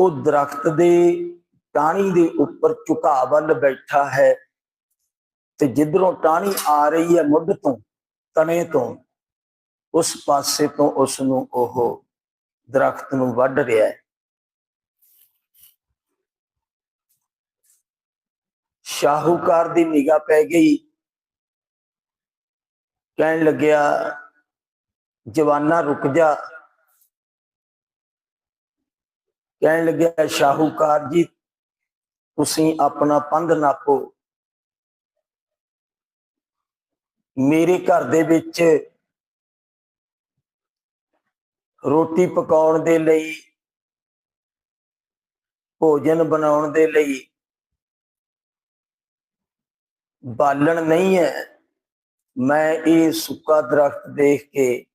ਉਹ ਦਰਖਤ ਦੇ ਟਾਹਣੀ ਦੇ ਉੱਪਰ ਝੁਕਾਅ ਵੱਲ ਬੈਠਾ ਹੈ। ਤੇ ਜਿੱਧਰੋਂ ਟਾਹਣੀ ਆ ਰਹੀ ਹੈ ਮੁੱਢ ਤੋਂ, ਤਣੇ ਤੋਂ, ਉਸ ਪਾਸੇ ਤੋਂ ਉਸ ਨੂੰ ਉਹ ਦਰਖਤ ਨੂੰ ਵੱਢ ਰਿਹਾ ਹੈ। ਸ਼ਾਹੂਕਾਰ ਦੀ ਨਿਗਾਹ ਪੈ ਗਈ। ਕਹਿਣ ਲੱਗਿਆ, ਜਵਾਨਾ ਰੁਕ ਜਾ। ਕਹਿਣ ਲੱਗਿਆ, ਸ਼ਾਹੂਕਾਰ ਜੀ, ਤੁਸੀਂ ਆਪਣਾ ਪੰਧ ਨਾਪੋ। ਮੇਰੇ ਘਰ ਦੇ ਵਿੱਚ ਰੋਟੀ ਪਕਾਉਣ ਦੇ ਲਈ, ਭੋਜਨ ਬਣਾਉਣ ਦੇ ਲਈ ਬਾਲਣ ਨਹੀਂ ਹੈ। ਮੈਂ ਇਹ ਸੁੱਕਾ ਦਰਖਤ ਦੇਖ ਕੇ